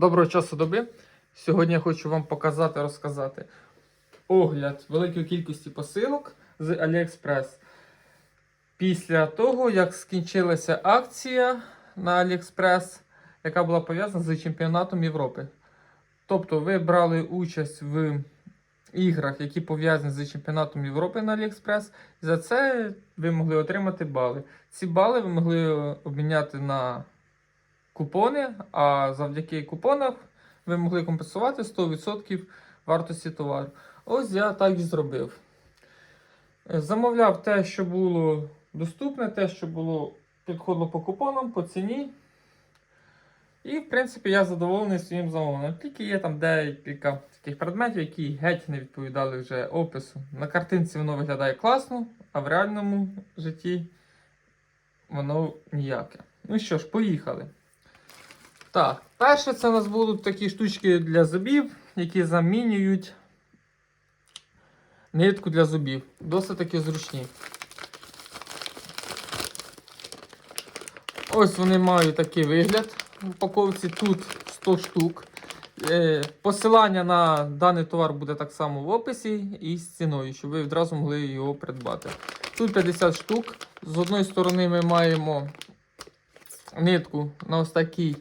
Доброго часу доби. Сьогодні я хочу вам показати, розказати огляд великої кількості посилок з AliExpress. Після того, як скінчилася акція на AliExpress, яка була пов'язана з чемпіонатом Європи. Тобто ви брали участь в іграх, які пов'язані з чемпіонатом Європи на AliExpress. І за це ви могли отримати бали. Ці бали ви могли обміняти на купони, а завдяки купонах ви могли компенсувати 100% вартості товару. Ось я так і зробив. Замовляв те, що було доступне, те, що було підходило по купонам, по ціні. І, в принципі, я задоволений своїм замовленням. Тільки є там декілька таких предметів, які геть не відповідали вже опису. На картинці воно виглядає класно, а в реальному житті воно ніяке. Ну що ж, поїхали. Так, перше це у нас будуть такі штучки для зубів, які замінюють нитку для зубів. Досить таки зручні. Ось вони мають такий вигляд. В упаковці тут 100 штук. Е, Посилання на даний товар буде так само в описі і з ціною, щоб ви відразу могли його придбати. Тут 50 штук. З одної сторони ми маємо нитку на ось такій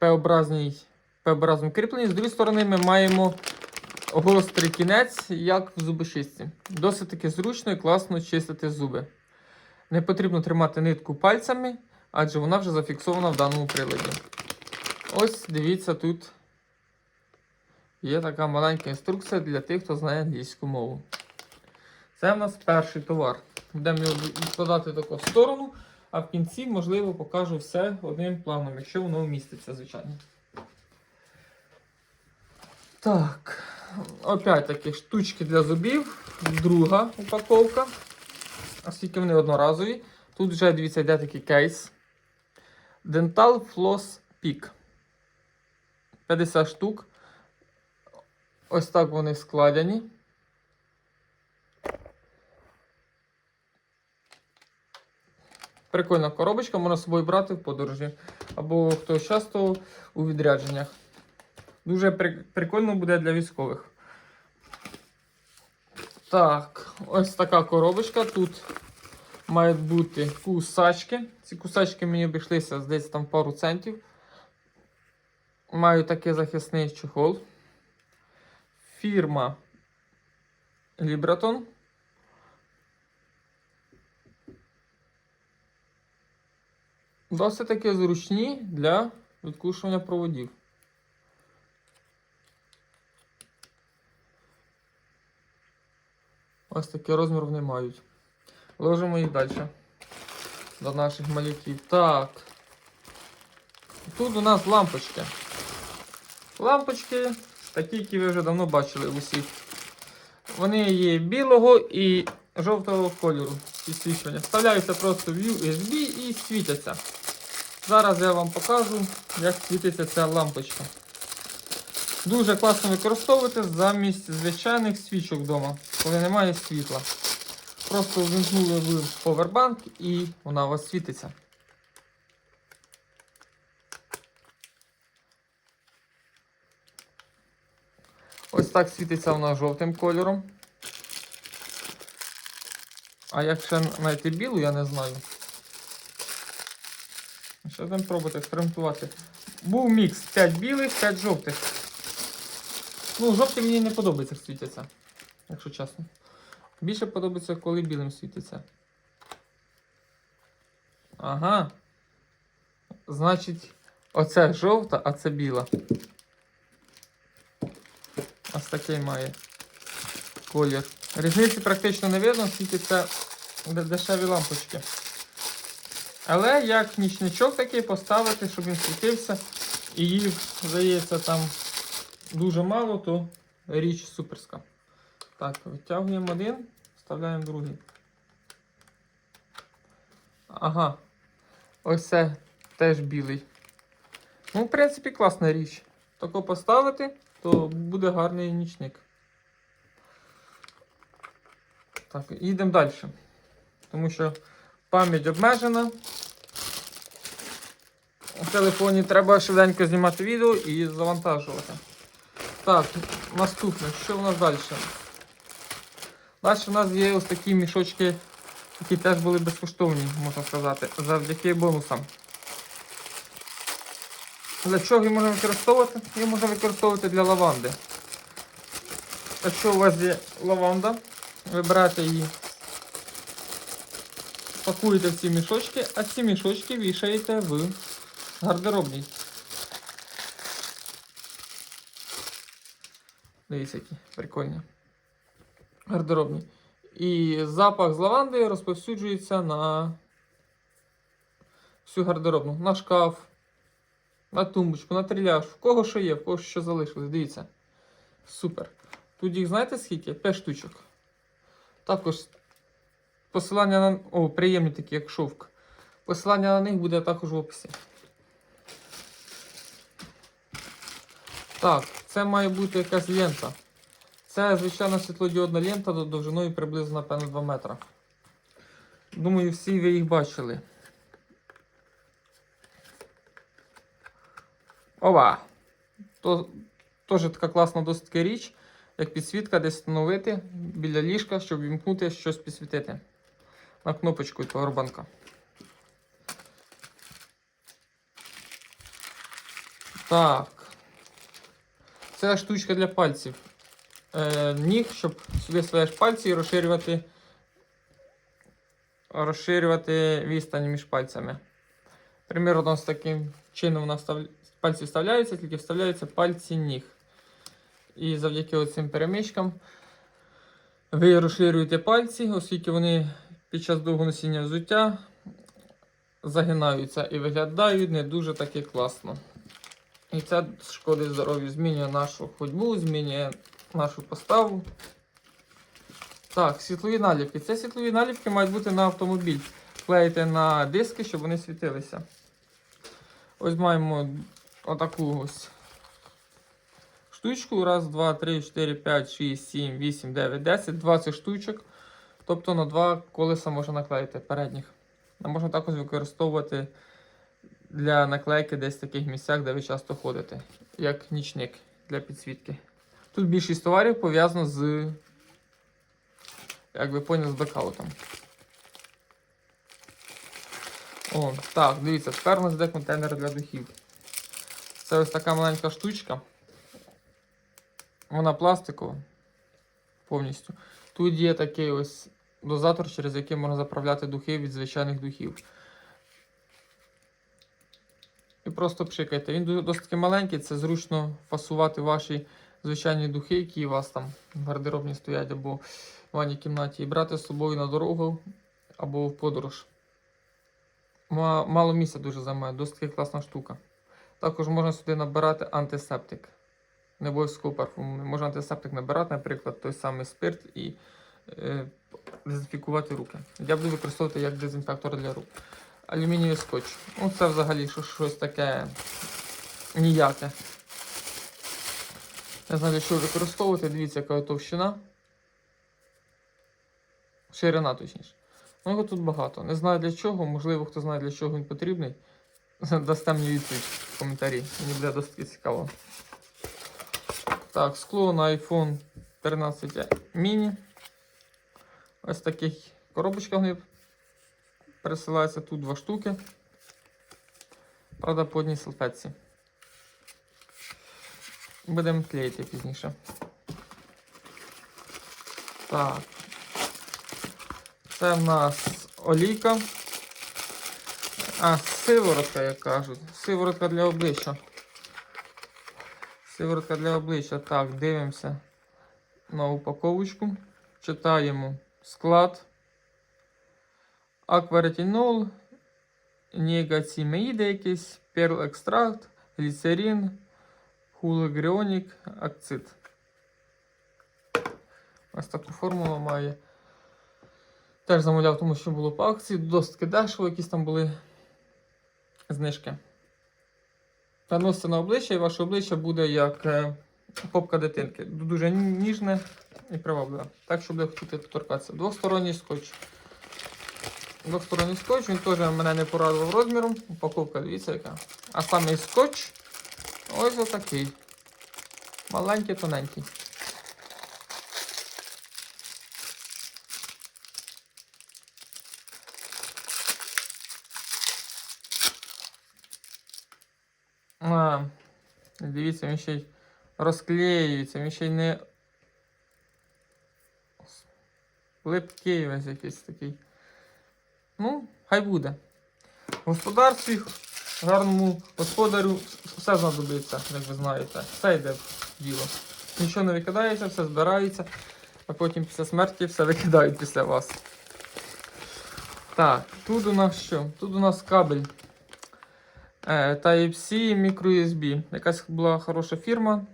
П-образній П-образному кріпленні. З другої сторони ми маємо гострий кінець, як в зубочистці. Досить таки зручно і класно чистити зуби. Не потрібно тримати нитку пальцями, адже вона вже зафіксована в даному приладі. Ось дивіться, тут є така маленька інструкція для тих, хто знає англійську мову. Це в нас перший товар. Будемо його відкладати таку в сторону, а в кінці, можливо, покажу все одним планом, якщо воно вміститься, звичайно. Так, опять таки штучки для зубів. Друга упаковка. Оскільки вони одноразові. Тут вже, дивіться, йде такий кейс. Dental Floss Peak. 50 штук. Ось так вони складені. Прикольна коробочка, можна з собою брати в подорожі. Або хто часто у відрядженнях. Дуже при- прикольно буде для військових. Так, ось така коробочка. Тут мають бути кусачки. Ці кусачки мені обійшлися десь там пару центів. Маю такий захисний чехол. Фірма Libraton. Досить таки зручні для відкушування проводів. Ось такий розмір вони мають. Ложимо їх далі. До наших малюків. Так. Тут у нас лампочки. Лампочки, такі, які ви вже давно бачили усіх. Вони є білого і жовтого кольору підсвічування. Вставляються просто в USB і світяться. Зараз я вам покажу, як світиться ця лампочка. Дуже класно використовувати замість звичайних свічок вдома, коли немає світла. Просто вимкнули в повербанк і вона у вас світиться. Ось так світиться вона жовтим кольором. А як ще знайти білу, я не знаю. Будемо пробувати експериментувати. Був мікс 5 білих, 5 жовтих. Ну, жовті мені не подобається, світяться, якщо чесно. Більше подобається, коли білим світиться. Ага. Значить, оце жовта, а це біла. Ось такий має колір. Різниці практично не видно, де- дешеві лампочки. Але як нічничок такий поставити, щоб він світився, і їх, здається, там дуже мало, то річ суперська. Так, витягуємо один, вставляємо другий. Ага. Ось це теж білий. Ну, в принципі, класна річ. Тако поставити, то буде гарний нічник. Так, їдемо далі. Тому що пам'ять обмежена. Телефоні треба швиденько знімати відео і завантажувати. Так, наступне, що у нас далі? Далі у нас є ось такі мішочки, які теж були безкоштовні, можна сказати, завдяки бонусам. Для чого їх можна використовувати? Їх можна використовувати для лаванди. Якщо у вас є лаванда, ви берете її, пакуєте в ці мішочки, а ці мішочки вішаєте в гардеробній. Дивіться, які прикольні. Гардеробні. І запах з лаванди розповсюджується на всю гардеробну, на шкаф, на тумбочку, на тріляж, в кого що є, в кого що залишилось. Дивіться. Супер. Тут їх знаєте скільки? 5 штучок. Також посилання на. О, приємні такі, як шовк. Посилання на них буде також в описі. Так, це має бути якась лента. Це звичайна світлодіодна лента до довжиною приблизно, напевно, 2 метра. Думаю, всі ви їх бачили. Ова! Теж така класна досить річ, як підсвітка десь встановити біля ліжка, щоб вімкнути щось підсвітити. На кнопочку від повербанка. Так. Це штучка для пальців. Е, ніг, щоб сюди своєш пальці і розширювати, розширювати відстань між пальцями. Примірно з таким чином вона встав... пальці вставляються, тільки вставляються пальці ніг. І завдяки цим перемичкам ви розширюєте пальці, оскільки вони під час довгого носіння взуття загинаються і виглядають не дуже таки класно. І це шкодить здоров'ю, змінює нашу ходьбу, змінює нашу поставу. Так, світлові наліпки. Це світлові наліпки мають бути на автомобіль. Клеїте на диски, щоб вони світилися. Ось маємо отаку ось штучку. Раз, два, три, чотири, п'ять, шість, сім, вісім, дев'ять, десять, 20 штучок. Тобто на два колеса можна наклеїти передніх. Можна також використовувати для наклейки десь в таких місцях, де ви часто ходите, як нічник для підсвітки. Тут більшість товарів пов'язано з, як ви поняли, з блекаутом. О, так, дивіться, тепер у нас йде контейнер для духів. Це ось така маленька штучка. Вона пластикова повністю. Тут є такий ось дозатор, через який можна заправляти духи від звичайних духів. І просто пшикайте. Він досить таки маленький, це зручно фасувати ваші звичайні духи, які у вас там в гардеробні стоять або в ванній кімнаті, і брати з собою на дорогу або в подорож. Мало місця дуже займає, досить таки класна штука. Також можна сюди набирати антисептик. Не обов'язково парфумний. Можна антисептик набирати, наприклад, той самий спирт і е, дезінфікувати руки. Я буду використовувати як дезінфектор для рук. Алюмінієвий скотч. Ну, це взагалі щось таке ніяке. Не знаю, для чого використовувати. Дивіться, яка товщина. Ширина, точніше. Ну, його тут багато. Не знаю для чого, можливо, хто знає для чого він потрібний. Дасте мені відповідь в коментарі. Мені буде досить цікаво. Так, скло на iPhone 13 mini. Ось таких коробочках вони пересилаються тут два штуки. Правда, по одній салфетці. Будемо клеїти пізніше. Так. Це в нас олійка. А, сиворотка, як кажуть. Сиворотка для обличчя. Сиворотка для обличчя. Так, дивимося на упаковочку. Читаємо склад. Акваретинол, нігацімеїди якийсь, перл екстракт, гліцерин, хулегріонік, акцид. Ось таку формулу має. Теж замовляв, тому що було по акції, досить дешево, якісь там були знижки. Наносите на обличчя і ваше обличчя буде як е, попка дитинки. Дуже ніжне і привабливе. Так, що буде хотіти торкатися. Двосторонній скотч. Двосторонній скотч, він теж мене не порадував розміром. Упаковка, дивіться яка. А саме скотч ось отакий. Маленький, тоненький. А, дивіться, він ще й розклеюється, він ще й не липкий весь якийсь такий. Ну, хай буде. Господарстві гарному господарю все знадобиться, як ви знаєте. Все йде в діло. Нічого не викидається, все збирається, а потім після смерті все викидають після вас. Так, тут у нас що? Тут у нас кабель е, Type-C microUSB. Якась була хороша фірма.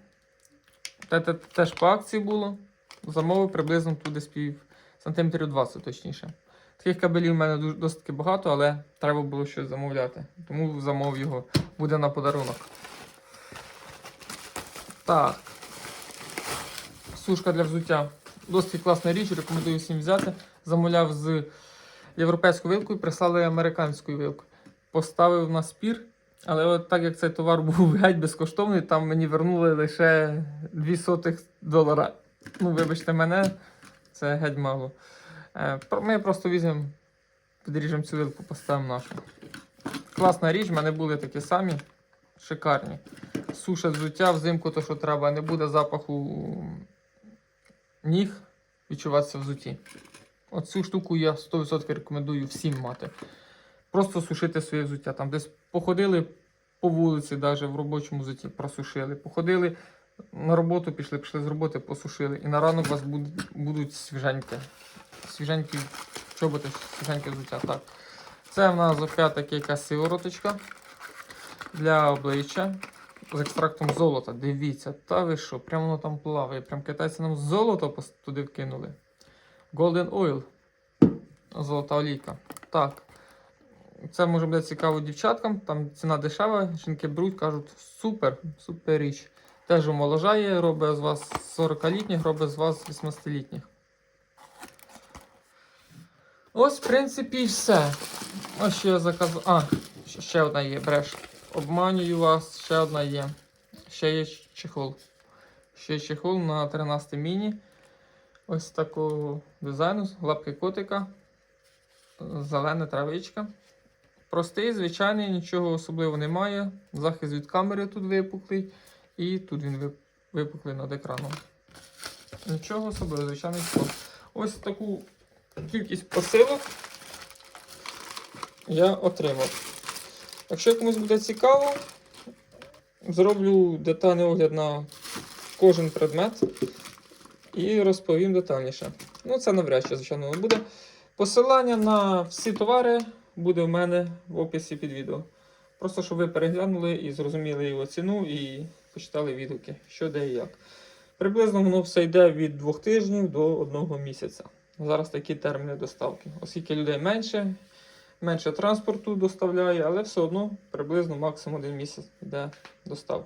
Те- те- Теж по акції було. Замовив приблизно тут десь пів сантиметрів 20 точніше. Таких кабелів в мене досить багато, але треба було щось замовляти. Тому замов його. Буде на подарунок. Так. Сушка для взуття. Досить класна річ, рекомендую всім взяти. Замовляв з європейською вилкою, прислали американською вилкою. Поставив на спір, але от так як цей товар був геть безкоштовний, там мені вернули лише 2 сотих долара. Ну, вибачте мене, це геть мало. Е, Ми просто візьмемо, підріжемо цю вилку, поставимо нашу. Класна річ, в мене були такі самі. Шикарні. Сушать взуття взимку, то що треба, не буде запаху ніг відчуватися в взутті. Оцю штуку я 100% рекомендую всім мати. Просто сушити своє взуття. Там десь походили по вулиці, навіть в робочому взутті, просушили. Походили на роботу, пішли, пішли з роботи, посушили. І на ранок у вас будуть, будуть свіженькі. Чоботи, свіженьке взуття. Так. Це в нас опять якась сивороточка для обличчя з екстрактом золота. Дивіться, та ви що, прямо воно там плаває. Прям китайці нам золото туди вкинули. Golden Oil. Золота олійка. Так. Це може бути цікаво дівчаткам. Там ціна дешева, жінки беруть, кажуть, супер, супер річ. Теж омоложає, робить з вас 40-літніх, робить з вас 18-літніх. Ось, в принципі, і все. Ось що я заказав. А, ще- ще одна є, бреш. Обманюю вас, ще одна є. Ще є чехол. Ще є чехол на 13 міні. Ось такого дизайну, лапки котика, зелена травичка. Простий, звичайний, нічого особливого немає. Захист від камери тут випуклий. І тут він вип- випуклий над екраном. Нічого особливого, звичайний чехол. Ось таку кількість посилок я отримав. Якщо комусь буде цікаво, зроблю детальний огляд на кожен предмет і розповім детальніше. Ну, це навряд чи, звичайно, буде. Посилання на всі товари буде в мене в описі під відео. Просто щоб ви переглянули і зрозуміли його ціну і почитали відгуки, що де і як. Приблизно воно все йде від двох тижнів до одного місяця. Зараз такі терміни доставки. Оскільки людей менше, менше транспорту доставляє, але все одно приблизно максимум один місяць йде доставка.